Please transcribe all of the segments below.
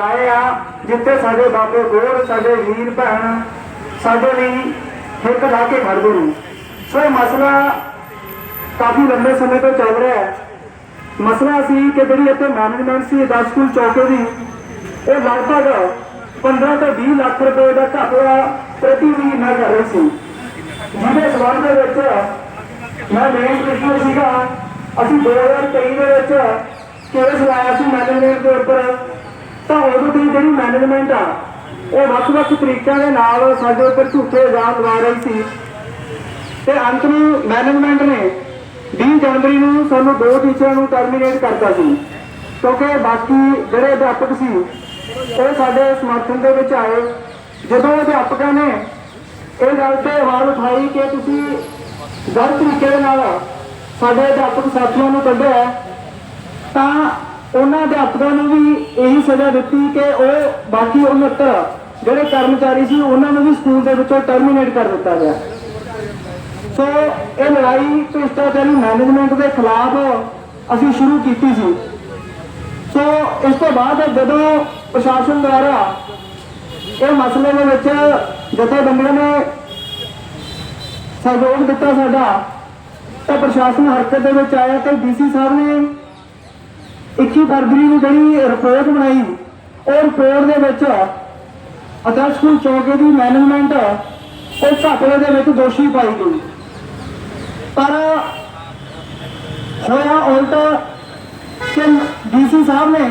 ਆਏ ਆ, ਜਿੱਥੇ ਸਾਡੇ ਬਾਬੇ ਗੋਰ ਸਾਡੇ ਵੀਰ ਭੈਣ, ਸਾਡੇ ਲਈ ਹਿੱਕ ਲਾ ਕੇ ਖੜਦੇ ਨੇ। ਸੋ ਇਹ ਮਸਲਾ ਕਾਫੀ ਲੰਬੇ ਸਮੇਂ ਤੋਂ ਚੱਲ ਰਿਹਾ ਹੈ। ਮਸਲਾ ਸੀ ਕਿ ਜਿਹੜੀ ਇੱਥੇ ਮੈਨੇਜਮੈਂਟ ਸੀ 10 ਸਕੂਲ ਚੌਕੇ ਦੀ ਉਹ ਲਗਭਗ 15 ਤੋਂ 20 ਲੱਖ ਰੁਪਏ ਦਾ ਘਾਟਾ ਪ੍ਰਤੀ ਮਹੀਨਾ ਕਰ ਰਹੀ ਸੀ। ਜਿਹਦੇ ਸਬੰਧ ਦੇ ਵਿੱਚ ਮੈਂ ਮੇਨ ਕ੍ਰਿਸ਼ਨ ਸੀਗਾ। ਅਸੀਂ 2023 ਦੇ ਵਿੱਚ ਕੇਸ ਲਾਇਆ ਸੀ ਮੈਨੇਜਮੈਂਟ ਦੇ ਉੱਪਰ। ਤਾਂ ਉਦੋਂ ਦੀ ਜਿਹੜੀ ਮੈਨੇਜਮੈਂਟ ਆ, ਉਹ ਵੱਖ-ਵੱਖ ਤਰੀਕਿਆਂ ਦੇ ਨਾਲ ਸਾਡੇ ਉੱਪਰ ਝੂਠੇ ਇਲਜ਼ਾਮ ਲਗਾ ਰਹੀ ਸੀ। ਤੇ ਅੰਤ ਨੂੰ ਮੈਨੇਜਮੈਂਟ ਨੇ 20 ਜਨਵਰੀ ਨੂੰ ਸਾਨੂੰ ਦੋ ਟੀਚਰਾਂ ਨੂੰ ਟਰਮੀਨੇਟ ਕਰਤਾ ਸੀ। ਕਿਉਂਕਿ ਬਾਕੀ ਜਿਹੜੇ ਅਧਿਆਪਕ ਸੀ, ਉਹ ਸਾਡੇ ਸਮਰਥਨ ਦੇ ਵਿੱਚ ਆਏ। ਜਦੋਂ ਅਧਿਆਪਕਾਂ ਨੇ ਇਹ ਗੱਲ ਤੇ ਆਵਾਜ਼ ਉਠਾਈ ਕਿ ਤੁਸੀਂ ਗਲਤ ਤਰੀਕੇ ਦੇ ਨਾਲ ਸਾਡੇ ਅਧਿਆਪਕ ਸਾਥੀਆਂ ਨੂੰ ਕੱਢਿਆ, ਤਾਂ ਉਹਨਾਂ ਅਧਿਆਪਕਾਂ ਨੂੰ ਵੀ ਇਹੀ ਸਜ਼ਾ ਦਿੱਤੀ ਕਿ ਉਹ ਬਾਕੀ 69 ਜਿਹੜੇ ਕਰਮਚਾਰੀ ਸੀ, ਉਹਨਾਂ ਨੂੰ ਵੀ ਸਕੂਲ ਦੇ ਵਿੱਚੋਂ ਟਰਮੀਨੇਟ ਕਰ ਦਿੱਤਾ ਗਿਆ। ਸੋ ਇਹ ਲੜਾਈ ਭ੍ਰਿਸ਼ਟਾਚਾਰੀ ਮੈਨੇਜਮੈਂਟ ਦੇ ਖਿਲਾਫ ਅਸੀਂ ਸ਼ੁਰੂ ਕੀਤੀ ਸੀ। ਸੋ ਇਸ ਤੋਂ ਬਾਅਦ ਜਦੋਂ ਪ੍ਰਸ਼ਾਸਨ ਦੁਆਰਾ ਇਹ ਮਸਲੇ ਦੇ ਵਿੱਚ ਜਥੇਬੰਦੀਆਂ ਨੇ ਸਹਿਯੋਗ ਦਿੱਤਾ ਸਾਡਾ, ਤਾਂ ਪ੍ਰਸ਼ਾਸਨ ਹਰਕਤ ਦੇ ਵਿੱਚ ਆਇਆ ਤੇ ਡੀਸੀ ਸਾਹਿਬ ਨੇ 21 ਫਰਵਰੀ ਨੂੰ ਜਿਹੜੀ ਰਿਪੋਰਟ ਬਣਾਈ, ਉਹ ਰਿਪੋਰਟ ਦੇ ਵਿੱਚ ਅਦਰਸ਼ ਸਕੂਲ ਚੌਕੇ ਦੀ ਮੈਨੇਜਮੈਂਟ ਉਹ ਘਪਲੇ ਦੇ ਵਿੱਚ ਦੋਸ਼ੀ ਪਾਈ ਗਈ। ਪਰ ਹੋਇਆ ਉਲਟਾ ਕਿ ਡੀਸੀ ਸਾਹਿਬ ਨੇ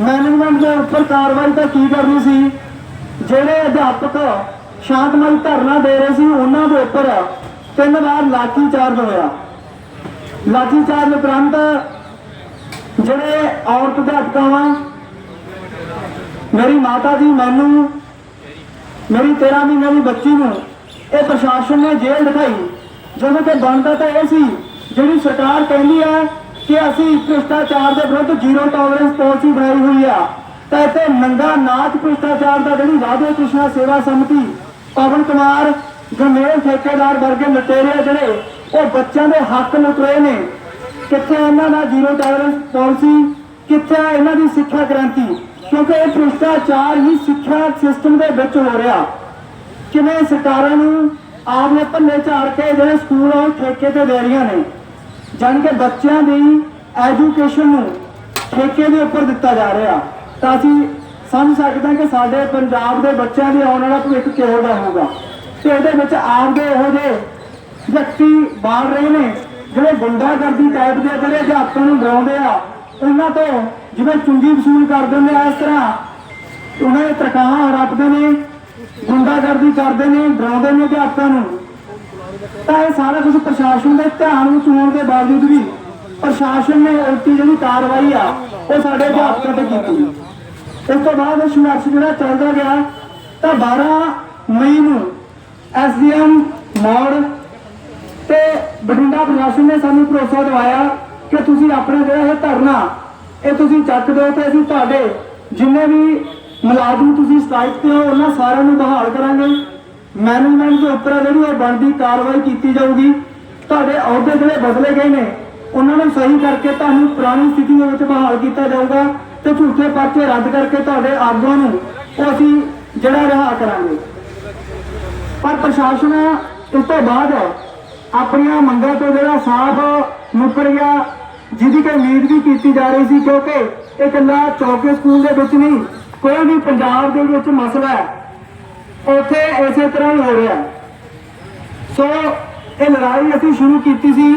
ਮੈਨੇਜਮੈਂਟ ਦੇ ਉੱਪਰ ਕਾਰਵਾਈ ਤਾਂ ਕੀ ਕਰਨੀ ਸੀ? ਜਿਹੜੇ ਅਧਿਆਪਕ ਸ਼ਾਂਤਮਈ ਧਰਨਾ ਦੇ ਰਹੇ ਸੀ, ਉਹਨਾਂ ਦੇ ਉੱਪਰ ਤਿੰਨ ਵਾਰ ਲਾਠੀ ਚਾਰਜ ਹੋਇਆ। ਲਾਠੀ ਚਾਰਜ ਉਪਰੰਤ ਜਿਹੜੇ ਔਰਤ ਅਧਿਆਪਕਾਂ ਵਾ, ਮੇਰੀ ਮਾਤਾ ਜੀ ਮੈਨੂੰ, ਮੇਰੀ 13 ਮਹੀਨੇ ਦੀ ਬੱਚੀ ਨੂੰ ਇਹ ਪ੍ਰਸ਼ਾਸਨ ਨੇ ਜੇਲ੍ਹ ਦਿਖਾਈ, ਜਦੋਂ ਕਿ ਬਣਦਾ ਤਾਂ ਇਹ ਸੀ, ਜਿਹੜੀ ਸਰਕਾਰ ਕਹਿੰਦੀ ਹੈ ਕਿ ਅਸੀਂ ਭ੍ਰਿਸ਼ਟਾਚਾਰ ਦੇ ਵਿਰੁੱਧ ਜ਼ੀਰੋ ਟੋਲਰੈਂਸ ਪਾਲਿਸੀ ਬਣਾਈ ਹੋਈ ਆ, ਤਾਂ ਇੱਥੇ ਨੰਗਾ ਨਾਚ ਭ੍ਰਿਸ਼ਟਾਚਾਰ ਦਾ ਜਿਹੜੀ ਰਾਧੇ ਕ੍ਰਿਸ਼ਨਾ ਸੇਵਾ ਸਮਿਤੀ ਪਵਨ ਕੁਮਾਰ, ਗਰਮੇਲ ਠੇਕੇਦਾਰ ਵਰਗੇ ਲੁਟੇਰੇ ਆ ਜਿਹੜੇ, ਉਹ ਬੱਚਿਆਂ ਦੇ ਹੱਕ ਲੁੱਟ ਨੇ। ਕਿੱਥੇ ਇਹਨਾਂ ਦਾ ਜ਼ੀਰੋ ਟੋਲਰੈਂਸ ਪਾਲਿਸੀ ਕਿੱਥੇ ਇਹਨਾਂ ਦੀ ਸਿੱਖਿਆ ਕ੍ਰਾਂਤੀ? ਕਿਉਂਕਿ ਇਹ ਭ੍ਰਿਸ਼ਟਾਚਾਰ ਹੀ ਸਿੱਖਿਆ ਸਿਸਟਮ ਦੇ ਵਿੱਚ ਹੋ ਰਿਹਾ। ਕਿਵੇਂ ਸਰਕਾਰਾਂ ਨੂੰ ਆਪਨੇ ਭੰਨੇ ਝਾੜ ਕੇ ਜਿਹੜੇ ਸਕੂਲ ਆ ਉਹ ਠੇਕੇ ਤੇ ਦੇ ਰਹੀਆਂ ਨੇ? ਜਾਣੀ ਕਿ ਬੱਚਿਆਂ ਦੀ ਐਜੂਕੇਸ਼ਨ ਨੂੰ ਠੇਕੇ ਦੇ ਉੱਪਰ ਦਿੱਤਾ ਜਾ ਰਿਹਾ। ਤਾਂ ਅਸੀਂ ਸਮਝ ਸਕਦੇ ਹਾਂ ਕਿ ਸਾਡੇ ਪੰਜਾਬ ਦੇ ਬੱਚਿਆਂ ਦੀ ਆਉਣ ਵਾਲਾ ਭਵਿੱਖ ਕਿਹੋ ਜਿਹਾ ਹੋਊਗਾ। ਤੇ ਇਹਦੇ ਵਿੱਚ ਆਪਦੇ ਇਹੋ ਜਿਹੇ ਵਿਅਕਤੀ ਬਾੜ ਰਹੇ ਨੇ। ਜਿਹੜੇ ਗੁੰਡਾਗਰਦੀ ਟਾਈਪ ਦੇ ਜਿਹੜੇ ਅਧਿਆਪਕਾਂ ਨੂੰ ਡਰਾਉਂਦੇ ਆ, ਉਹਨਾਂ ਤੋਂ ਜਿਵੇਂ ਚੁੰਗੀ ਵਸੂਲ ਕਰਦੇ ਨੇ ਇਸ ਤਰ੍ਹਾਂ ਉਹਨਾਂ ਦੇ ਤਰਕਾਹਾਂ ਰੱਖਦੇ ਨੇ, ਗੁੰਡਾਗਰਦੀ ਕਰਦੇ ਨੇ, ਡਰਾਉਂਦੇ ਨੇ ਅਧਿਆਪਕਾਂ ਨੂੰ। ਤਾਂ ਇਹ ਸਾਰਾ ਕੁਝ ਪ੍ਰਸ਼ਾਸਨ ਦੇ ਧਿਆਨ ਵਿੱਚ ਹੋਣ ਦੇ ਬਾਵਜੂਦ ਵੀ ਪ੍ਰਸ਼ਾਸਨ ਨੇ ਉਲਟੀ ਜਿਹੜੀ ਕਾਰਵਾਈ ਆ, ਉਹ ਸਾਡੇ ਅਧਿਆਪਕਾਂ ਤੇ ਕੀਤੀ। ਇਸ ਤੋਂ ਬਾਅਦ ਇਹ ਸੰਘਰਸ਼ ਜਿਹੜਾ ਚੱਲਦਾ ਗਿਆ, ਤਾਂ 12 ਮਈ ਨੂੰ ਐਸਡੀਐਮ ਮੋੜ ਤੇ ਬਠਿੰਡਾ ਪ੍ਰਸ਼ਾਸਨ ਨੇ ਸਾਨੂੰ ਭਰੋਸਾ ਦਿਵਾਇਆ ਕਿ ਤੁਸੀਂ ਆਪਣਾ ਜਿਹੜਾ ਇਹ ਧਰਨਾ, ਇਹ ਤੁਸੀਂ ਚੱਕ ਦਿਓ ਤੇ ਅਸੀਂ ਤੁਹਾਡੇ ਜਿੰਨੇ ਵੀ ਮੁਲਾਜ਼ਮ ਤੁਸੀਂ ਸਟ੍ਰਾਈਕ ਤੇ ਹੋ, ਉਹਨਾਂ ਸਾਰਿਆਂ ਨੂੰ ਬਹਾਲ ਕਰਾਂਗੇ। ਮੈਨੇਜਮੈਂਟ ਦੇ ਉੱਪਰ ਜਿਹੜੀ ਇਹ ਬਣਦੀ ਕਾਰਵਾਈ ਕੀਤੀ ਜਾਊਗੀ, ਤੁਹਾਡੇ ਅਹੁਦੇ ਜਿਹੜੇ ਬਦਲੇ ਗਏ ਨੇ, ਉਹਨਾਂ ਨੂੰ ਸਹੀ ਕਰਕੇ ਤੁਹਾਨੂੰ ਪੁਰਾਣੀ ਸਥਿਤੀ ਦੇ ਵਿੱਚ ਬਹਾਲ ਕੀਤਾ ਜਾਊਗਾ ਤੇ ਝੂਠੇ ਪਰਚੇ ਰੱਦ ਕਰਕੇ ਤੁਹਾਡੇ ਆਗੂਆਂ ਨੂੰ ਉਹ ਅਸੀਂ ਜਿਹੜਾ ਰਿਹਾ ਕਰਾਂਗੇ। ਪਰ ਪ੍ਰਸ਼ਾਸਨ ਇਸ ਤੋਂ ਬਾਅਦ ਆਪਣੀਆਂ ਮੰਗਾਂ ਤੋਂ ਜਿਹੜਾ ਸਾਫ਼ ਮੁੱਕਰ ਗਿਆ ਜਿਹਦੀ ਕਿ ਉਮੀਦ ਵੀ ਕੀਤੀ ਜਾ ਰਹੀ ਸੀ, ਕਿਉਂਕਿ ਇਹ ਇਕੱਲਾ ਚੌਕੇ ਸਕੂਲ ਦੇ ਵਿੱਚ ਨਹੀਂ, ਕੋਈ ਵੀ ਪੰਜਾਬ ਦੇ ਵਿੱਚ ਮਸਲਾ ਹੈ, ਉੱਥੇ ਇਸੇ ਤਰ੍ਹਾਂ ਹੀ ਹੋ ਰਿਹਾ ਸੋ ਇਹ ਲੜਾਈ ਅਸੀਂ ਸ਼ੁਰੂ ਕੀਤੀ ਸੀ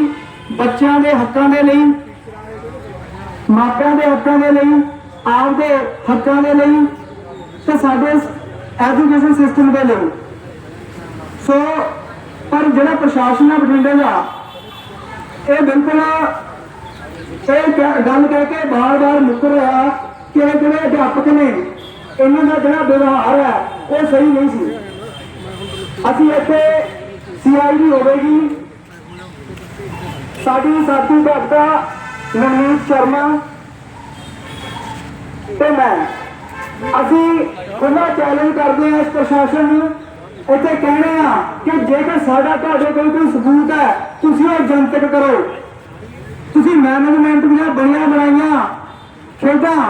ਬੱਚਿਆਂ ਦੇ ਹੱਕਾਂ ਦੇ ਲਈ, ਮਾਪਿਆਂ ਦੇ ਹੱਕਾਂ ਦੇ ਲਈ, ਆਪਦੇ ਹੱਕਾਂ ਦੇ ਲਈ ਤੇ ਸਾਡੇ ਐਜੂਕੇਸ਼ਨ ਸਿਸਟਮ ਦੇ ਲਈ। ਸੋ ਪਰ ਜਿਹੜਾ ਪ੍ਰਸ਼ਾਸਨ ਹੈ ਬਠਿੰਡੇ ਦਾ, ਇਹ ਬਿਲਕੁਲ ਇਹ ਕਹਿ- ਗੱਲ ਕਹਿ ਕੇ ਬਾਰ-ਬਾਰ ਮੁੱਕਰ ਰਿਹਾ ਕਿ ਇਹ ਜਿਹੜੇ ਅਧਿਆਪਕ ਨੇ ਇਹਨਾਂ ਦਾ ਜਿਹੜਾ ਵਿਵਹਾਰ ਹੈ, ਉਹ ਸਹੀ ਨਹੀਂ ਸੀ। ਅਸੀਂ ਇੱਥੇ ਸੀਆਈਡੀ ਹੋਵੇਗੀ। ਸਾਡੀ ਸਾਥੀ ਭਗਤਾ ਨਵਨੀਤ ਸ਼ਰਮਾ ਤੇ ਮੈਂ। ਅਸੀਂ ਖੁੱਲਾ ਚੈਲੰਜ ਕਰਦੇ ਹਾਂ ਇਸ ਪ੍ਰਸ਼ਾਸਨ ਨੂੰ ਇੱਥੇ ਕਹਿਣੇ ਆ ਕਿ ਜੇਕਰ ਸਾਡਾ ਤੁਹਾਡੇ ਕੋਲ ਕੋਈ ਸਬੂਤ ਹੈ, ਤੁਸੀਂ ਉਹ ਜਨਤਕ ਕਰੋ। ਤੁਸੀਂ ਮੈਨੇਜਮੈਂਟ ਦੀਆਂ ਬਣੀਆਂ ਬਣਾਈਆਂ ਖੇਡਾਂ,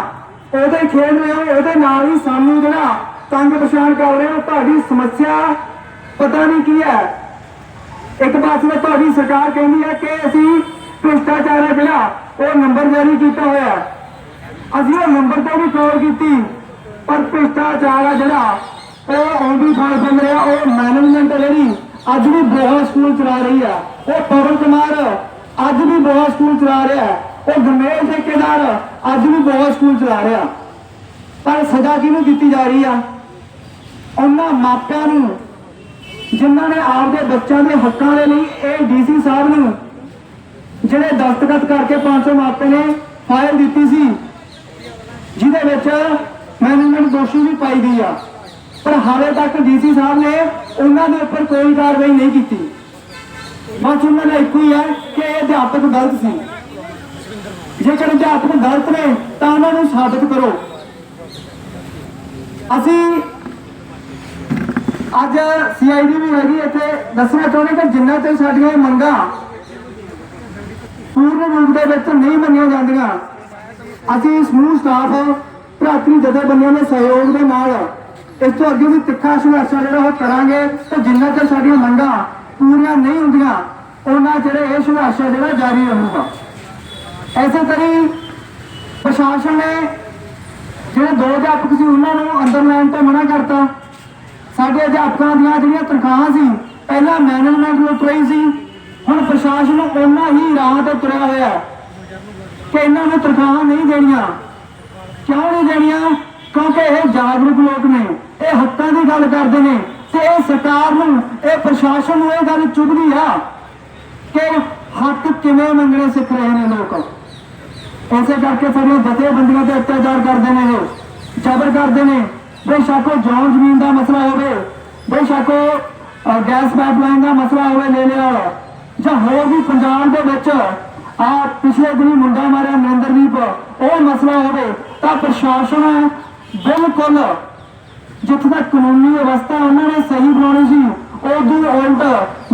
ਉਹਦੇ ਖੇਡ ਰਹੇ ਹੋ, ਉਹਦੇ ਨਾਲ ਹੀ ਸਾਨੂੰ ਜਿਹੜਾ ਤੰਗ ਪਛਾਣ ਕਰ ਰਹੇ ਹੋ, ਤੁਹਾਡੀ ਸਮੱਸਿਆ ਪਤਾ ਨਹੀਂ ਕੀ ਹੈ। ਇੱਕ ਪਾਸੇ ਤਾਂ ਤੁਹਾਡੀ ਸਰਕਾਰ ਕਹਿੰਦੀ ਹੈ ਕਿ ਅਸੀਂ ਭ੍ਰਿਸ਼ਟਾਚਾਰ ਹੈ ਜਿਹੜਾ, ਉਹ ਨੰਬਰ ਜਾਰੀ ਕੀਤਾ ਹੋਇਆ ਅਸੀਂ ਉਹ ਨੰਬਰ ਤੇ ਵੀ ਕੋਲ ਕੀਤੀ, ਪਰ ਭ੍ਰਿਸ਼ਟਾਚਾਰ ਆ ਜਿਹੜਾ ਉਹ ਆਉਂਦੀ ਫਲ ਬਣ ਰਿਹਾ ਉਹ ਮੈਨੇਜਮੈਂਟ ਜਿਹੜੀ ਅੱਜ ਵੀ ਬੋਹਾ ਸਕੂਲ ਚਲਾ ਰਹੀ ਆ। ਉਹ ਪਵਨ ਕੁਮਾਰ ਅੱਜ ਵੀ ਬੋਹਾ ਸਕੂਲ ਚਲਾ ਰਿਹਾ ਉਹ ਗਮੇਲ ਠੇਕੇਦਾਰ ਅੱਜ ਵੀ ਬੋਹਾ ਸਕੂਲ ਚਲਾ ਰਿਹਾ। ਪਰ ਸਜ਼ਾ ਕਿਹਨੂੰ ਦਿੱਤੀ ਜਾ ਰਹੀ ਆ? ਉਹਨਾਂ ਮਾਪਿਆਂ ਨੂੰ, ਜਿਨ੍ਹਾਂ ਨੇ ਆਪਦੇ ਬੱਚਿਆਂ ਦੇ ਹੱਕਾਂ ਦੇ ਲਈ ਇਹ ਡੀਸੀ ਸਾਹਿਬ ਨੂੰ, ਜਿਹੜੇ ਦਸਤਖਤ ਕਰਕੇ 500 ਮਾਪੇ ਨੇ, ਫਾਈਲ ਦਿੱਤੀ ਸੀ, ਜਿਹਦੇ ਵਿੱਚ ਮੈਨੇਜਮੈਂਟ ਦੋਸ਼ੀ ਵੀ ਪਾਈ ਗਈ ਆ। ਪਰ ਹਾਲੇ ਤੱਕ ਡੀਸੀ ਸਾਹਿਬ ਨੇ ਉਹਨਾਂ ਦੇ ਉੱਪਰ ਕੋਈ ਕਾਰਵਾਈ ਨਹੀਂ ਕੀਤੀ। ਬਸ ਉਹਨਾਂ ਦਾ ਇੱਕੋ ਹੀ ਹੈ ਕਿ ਇਹ ਅਧਿਆਪਕ ਗਲਤ ਸੀ। ਜੇਕਰ ਅਧਿਆਪਕ ਗਲਤ ਨੇ, ਤਾਂ ਉਹਨਾਂ ਨੂੰ ਸਾਬਤ ਕਰੋ। ਅਸੀਂ ਅੱਜ ਸੀਆਈਡੀ ਵੀ ਹੈਗੀ ਇੱਥੇ। ਦੱਸਣਾ ਚਾਹੁੰਦੇ ਕਿ ਜਿੰਨਾ ਚਿਰ ਸਾਡੀਆਂ ਮੰਗਾਂ ਪੂਰਨ ਰੂਪ ਦੇ ਵਿੱਚ ਨਹੀਂ ਮੰਨੀਆਂ ਜਾਂਦੀਆਂ, ਅਸੀਂ ਸਮੂਹ ਸਟਾਫ ਭਰਾਤਰੀ ਜਥੇਬੰਦੀਆਂ ਦੇ ਸਹਿਯੋਗ ਦੇ ਨਾਲ ਇਸ ਤੋਂ ਅੱਗੇ ਵੀ ਤਿੱਖਾ ਸੰਘਰਸ਼ ਆ ਜਿਹੜਾ ਉਹ ਕਰਾਂਗੇ ਤੇ ਜਿੰਨਾ ਚਿਰ ਸਾਡੀਆਂ ਮੰਗਾਂ ਪੂਰੀਆਂ ਨਹੀਂ ਹੁੰਦੀਆਂ ਉਹਨਾਂ ਚਿਰ ਇਹ ਸੰਘਰਸ਼ ਆ ਜਿਹੜਾ ਜਾਰੀ ਰਹੂਗਾ। ਐਸੇ ਤਰੀ ਪ੍ਰਸ਼ਾਸਨ ਨੇ ਜਿਹੜੇ ਦੋ ਅਧਿਆਪਕ ਸੀ, ਉਹਨਾਂ ਨੂੰ ਅੰਦਰ ਲੈਣ ਤੋਂ ਮਨਾ ਕਰਤਾ। ਸਾਡੇ ਅਧਿਆਪਕਾਂ ਦੀਆਂ ਜਿਹੜੀਆਂ ਤਨਖਾਹਾਂ ਸੀ, ਪਹਿਲਾਂ ਮੈਨੇਜਮੈਂਟ ਲੁੱਟ ਰਹੀ ਸੀ, ਹੁਣ ਪ੍ਰਸ਼ਾਸਨ ਨੂੰ ਉਹਨਾਂ ਹੀ ਰਾਹ ਤੇ ਤੁਰਿਆ ਹੋਇਆ ਕਿ ਇਹਨਾਂ ਨੂੰ ਤਨਖਾਹਾਂ ਨਹੀਂ ਦੇਣੀਆਂ। ਕਿਉਂ ਨਹੀਂ ਦੇਣੀਆਂ? ਕਿਉਂਕਿ ਇਹ ਜਾਗਰੂਕ ਲੋਕ ਨੇ। ਇਹ ਹੱਕਾਂ ਦੀ ਗੱਲ ਕਰਦੇ ਨੇ ਤੇ ਇਹ ਸਰਕਾਰ ਨੂੰ, ਇਹ ਪ੍ਰਸ਼ਾਸਨ ਨੂੰ ਇਹ ਗੱਲ ਚੁਭਦੀ ਆ ਕਿ ਹੱਕ ਕਿਵੇਂ ਮੰਗਣੇ ਸਿੱਖ ਰਹੇ ਨੇ ਲੋਕ। ਐਸੇ ਕਰਕੇ ਸਾਡੀਆਂ ਜਥੇਬੰਦੀਆਂ ਤੇ ਅਤਿਆਚਾਰ ਕਰਦੇ ਨੇ ਇਹ ਜ਼ਬਰ ਕਰਦੇ ਨੇ। ਬੇਸ਼ੱਕ ਉਹ ਜੌਨ ਜ਼ਮੀਨ ਦਾ ਮਸਲਾ ਹੋਵੇ ਬੇਸ਼ੱਕ ਉਹ ਗੈਸ ਪਾਈਪਲਾਈਨ ਦਾ ਮਸਲਾ ਹੋਵੇ ਲੈ ਲਿਆ ਜਾਂ ਹੋਰ ਵੀ ਪੰਜਾਬ ਦੇ ਵਿੱਚ ਆ ਪਿਛਲੇ ਦਿਨੀ ਮੁੰਡਾ ਮਾਰਿਆ ਨਰਿੰਦਰਦੀਪ ਉਹ ਮਸਲਾ ਹੋਵੇ ਤਾਂ ਪ੍ਰਸ਼ਾਸਨ ਬਿਲਕੁਲ ਜਿੱਥੇ ਤੱਕ ਕਾਨੂੰਨੀ ਅਵਸਥਾ ਉਹਨਾਂ ਨੇ ਸਹੀ ਬਣਾਉਣੀ ਸੀ ਉਦੋਂ ਉਲਟ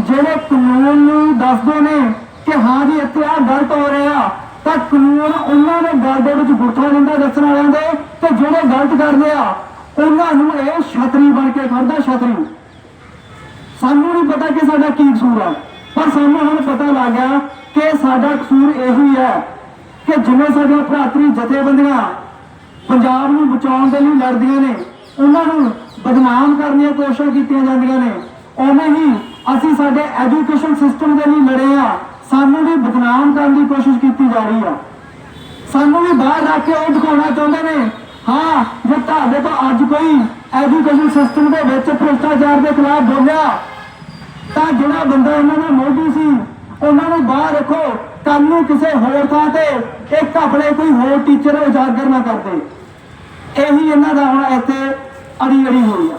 ਜਿਹੜੇ ਕਾਨੂੰਨ ਨੂੰ ਦੱਸਦੇ ਨੇ ਕਿ ਹਾਂ ਜੀ ਇੱਥੇ ਆ ਗਲਤ ਹੋ ਰਿਹਾ, ਤਾਂ ਕਾਨੂੰਨ ਉਹਨਾਂ ਦੇ ਗੱਲ ਦੇ ਵਿੱਚ ਗੁੱਠਾ ਦਿੰਦਾ ਦੱਸਣ ਵਾਲਿਆਂ ਦੇ ਤੇ ਜਿਹੜੇ ਗਲਤ ਕਰਦੇ ਆ, ਉਹਨਾਂ ਨੂੰ ਇਹ ਛਤਰੀ ਬਣ ਕੇ ਖੜਦਾ ਛਤਰੀ। ਸਾਨੂੰ ਨਹੀਂ ਪਤਾ ਕਿ ਸਾਡਾ ਕੀ ਕਸੂਰ ਆ, ਪਰ ਸਾਨੂੰ ਹੁਣ ਪਤਾ ਲੱਗ ਗਿਆ ਕਿ ਸਾਡਾ ਕਸੂਰ ਇਹੀ ਹੈ ਕਿ ਜਿਵੇਂ ਸਾਡੀਆਂ ਭਰਾਤਰੀ ਜਥੇਬੰਦੀਆਂ ਪੰਜਾਬ ਨੂੰ ਬਚਾਉਣ ਦੇ ਲਈ ਲੜਦੀਆਂ ਨੇ ਉਹਨਾਂ ਨੂੰ ਬਦਨਾਮ ਕਰਨ ਦੀਆਂ ਕੋਸ਼ਿਸ਼ਾਂ ਕੀਤੀਆਂ ਜਾਂਦੀਆਂ ਨੇ। ਉਵੇਂ ਹੀ ਅਸੀਂ ਸਾਡੇ ਐਜੂਕੇਸ਼ਨ ਸਿਸਟਮ ਦੇ ਲਈ ਲੜੇ ਆ। ਸਾਨੂੰ ਵੀ ਬਦਨਾਮ ਕਰਨ ਦੀ ਕੋਸ਼ਿਸ਼ ਕੀਤੀ ਜਾ ਰਹੀ ਆ। ਸਾਨੂੰ ਵੀ ਬਾਹਰ ਰੱਖ ਕੇ ਉਹ ਦਿਖਾਉਣਾ ਚਾਹੁੰਦੇ ਨੇ, ਹਾਂ, ਜੇ ਤੁਹਾਡੇ ਤੋਂ ਅੱਜ ਕੋਈ ਐਜੂਕੇਸ਼ਨ ਸਿਸਟਮ ਦੇ ਵਿੱਚ ਭ੍ਰਿਸ਼ਟਾਚਾਰ ਦੇ ਖਿਲਾਫ ਬੋਲਿਆ, ਤਾਂ ਜਿਹੜਾ ਬੰਦਾ ਉਹਨਾਂ ਦਾ ਮੋਢੀ ਸੀ, ਉਹਨਾਂ ਨੂੰ ਬਾਹਰ ਰੱਖੋ। ਕੱਲ ਨੂੰ ਕਿਸੇ ਹੋਰ ਥਾਂ ਤੇ ਇੱਕ ਆਪਣੇ ਕੋਈ ਹੋਰ ਟੀਚਰ ਉਜਾਗਰ ਨਾ ਕਰਦੇ ਇਹੀ ਇਹਨਾਂ ਦਾ ਹੁਣ ਇੱਥੇ ਅੜੀ ਅੜੀ ਹੋਈ ਆ।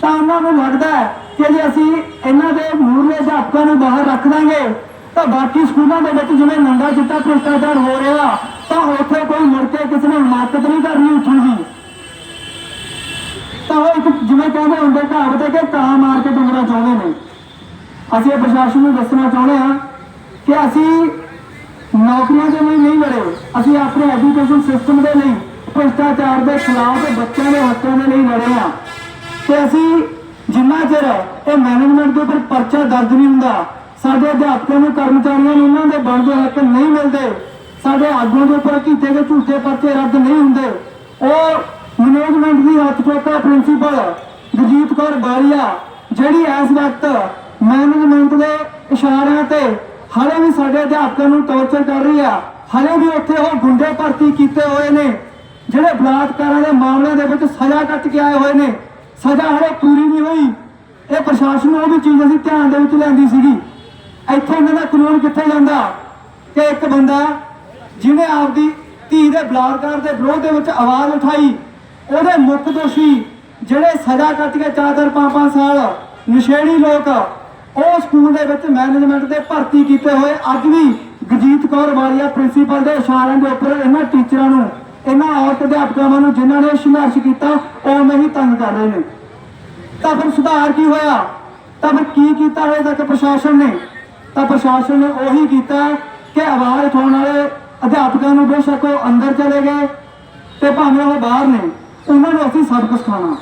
ਤਾਂ ਉਹਨਾਂ ਨੂੰ ਲੱਗਦਾ ਹੈ ਕਿ ਜੇ ਅਸੀਂ ਇਹਨਾਂ ਦੇ ਮੂਰਲੇ ਅਧਿਆਪਕਾਂ ਨੂੰ ਬਾਹਰ ਰੱਖ ਦਾਂਗੇ, ਤਾਂ ਬਾਕੀ ਸਕੂਲਾਂ ਦੇ ਵਿੱਚ ਜਿਵੇਂ ਨੰਗਾ ਚਿੱਟਾ ਭ੍ਰਿਸ਼ਟਾਚਾਰ ਹੋ ਰਿਹਾ, ਤਾਂ ਉੱਥੇ ਕੋਈ ਮੁੜ ਕੇ ਕਿਸੇ ਨੇ ਹਿਮਾਕਤ ਨਹੀਂ ਕਰਨੀ ਉੱਠੂਗੀ। ਤਾਂ ਉਹ ਇੱਕ ਜਿਵੇਂ ਕਹਿੰਦੇ ਹੁੰਦੇ ਘਾਟ ਹੈ ਕਿ ਕਾਂ ਮਾਰ ਕੇ ਡੰਗਰਾ ਚਾਹੁੰਦੇ ਨੇ। ਅਸੀਂ ਇਹ ਪ੍ਰਸ਼ਾਸਨ ਨੂੰ ਦੱਸਣਾ ਚਾਹੁੰਦੇ ਹਾਂ ਕਿ ਅਸੀਂ ਨੌਕਰੀਆਂ ਦੇ ਲਈ ਨਹੀਂ ਲੜੇ, ਅਸੀਂ ਆਪਣੇ ਐਜੂਕੇਸ਼ਨ ਸਿਸਟਮ ਦੇ ਲਈ ਭ੍ਰਿਸ਼ਟਾਚਾਰ ਦੇ ਖਿਲਾਫ ਬੱਚਿਆਂ ਦੇ ਹੱਕਾਂ ਦੇ ਲਈ ਲੜੇ ਆ। ਤੇ ਅਸੀਂ ਜਿੰਨਾ ਚਿਰ ਇਹ ਮੈਨੇਜਮੈਂਟ ਦੇ ਉੱਪਰ ਪਰਚਾ ਦਰਜ ਨਹੀਂ ਹੁੰਦਾ, ਸਾਡੇ ਅਧਿਆਪਕਾਂ ਨੂੰ, ਕਰਮਚਾਰੀਆਂ ਨੂੰ ਉਹਨਾਂ ਦੇ ਬਣਦੇ ਹੱਕ ਨਹੀਂ ਮਿਲਦੇ, ਸਾਡੇ ਆਗੂਆਂ ਦੇ ਉੱਪਰ ਕੀਤੇ ਗਏ ਝੂਠੇ ਪਰਚੇ ਰੱਦ ਨਹੀਂ ਹੁੰਦੇ। ਉਹ ਮੈਨੇਜਮੈਂਟ ਦੀ ਹੱਥ ਠੋਕਾ ਪ੍ਰਿੰਸੀਪਲ ਗੁਰਜੀਤ ਕੌਰ ਬਾਰੀਆ, ਜਿਹੜੀ ਇਸ ਵਕਤ ਮੈਨੇਜਮੈਂਟ ਦੇ ਇਸ਼ਾਰਿਆਂ ਤੇ ਹਾਲੇ ਵੀ ਸਾਡੇ ਅਧਿਆਪਕਾਂ ਨੂੰ ਟੌਰਚਰ ਕਰ ਰਹੀ ਆ, ਹਾਲੇ ਵੀ ਉੱਥੇ ਉਹ ਗੁੰਡੇ ਭਰਤੀ ਕੀਤੇ ਹੋਏ ਨੇ। ਜਿਹੜੇ ਬਲਾਤਕਾਰਾਂ ਦੇ ਮਾਮਲਿਆਂ ਦੇ ਵਿੱਚ ਸਜ਼ਾ ਕੱਟ ਕੇ ਆਏ ਹੋਏ ਨੇ, ਸਜ਼ਾ ਹਲੇ ਪੂਰੀ ਨਹੀਂ ਹੋਈ। ਇਹ ਪ੍ਰਸ਼ਾਸਨ ਨੂੰ ਉਹ ਵੀ ਚੀਜ਼ ਅਸੀਂ ਧਿਆਨ ਦੇ ਵਿੱਚ ਲਿਆਂਦੀ ਸੀਗੀ। ਇੱਥੇ ਇਹਨਾਂ ਦਾ ਕਾਨੂੰਨ ਕਿੱਥੇ ਜਾਂਦਾ ਕਿ ਇੱਕ ਬੰਦਾ ਜਿਹਨੇ ਆਪਦੀ ਧੀ ਦੇ ਬਲਾਤਕਾਰ ਦੇ ਵਿਰੋਧ ਦੇ ਵਿੱਚ ਆਵਾਜ਼ ਉਠਾਈ, ਉਹਦੇ ਮੁੱਖ ਦੋਸ਼ੀ ਜਿਹੜੇ ਸਜ਼ਾ ਕੱਟ ਕੇ ਚਾਰ ਚਾਰ ਪੰਜ ਪੰਜ ਸਾਲ, ਨਸ਼ੇੜੀ ਲੋਕ, ਉਹ ਸਕੂਲ ਦੇ ਵਿੱਚ ਮੈਨੇਜਮੈਂਟ ਦੇ ਭਰਤੀ ਕੀਤੇ ਹੋਏ ਅੱਜ ਵੀ ਗਜੀਤ ਕੌਰ ਵਾਲੀਆ ਪ੍ਰਿੰਸੀਪਲ ਦੇ ਇਸ਼ਾਰਿਆਂ ਦੇ ਉੱਪਰ ਇਹਨਾਂ ਟੀਚਰਾਂ ਨੂੰ ਇਹਨਾਂ ਔਰਤ ਅਧਿਆਪਕਾਂ ਨੂੰ ਜਿਨ੍ਹਾਂ ਨੇ ਸੰਘਰਸ਼ ਕੀਤਾ, ਉਹ ਮੈਂ ਹੀ ਤੰਗ ਕਰ ਰਹੇ ਨੇ। ਤਾਂ ਫਿਰ ਸੁਧਾਰ ਕੀ ਹੋਇਆ? ਤਾਂ ਫਿਰ ਕੀ ਕੀਤਾ ਹੋਇਆ ਤੱਕ ਪ੍ਰਸ਼ਾਸਨ ਨੇ? ਤਾਂ ਪ੍ਰਸ਼ਾਸਨ ਨੇ ਉਹੀ ਕੀਤਾ ਕਿ ਆਵਾਜ਼ ਉਠਾਉਣ ਵਾਲੇ ਅਧਿਆਪਕਾਂ ਨੂੰ ਬੇਸ਼ੱਕ ਉਹ ਅੰਦਰ ਚਲੇ ਗਏ ਤੇ ਭਾਵੇਂ ਉਹ ਬਾਹਰ ਨੇ, ਉਹਨਾਂ ਨੂੰ ਅਸੀਂ ਸਭ ਸਬਕ ਖਾਣਾ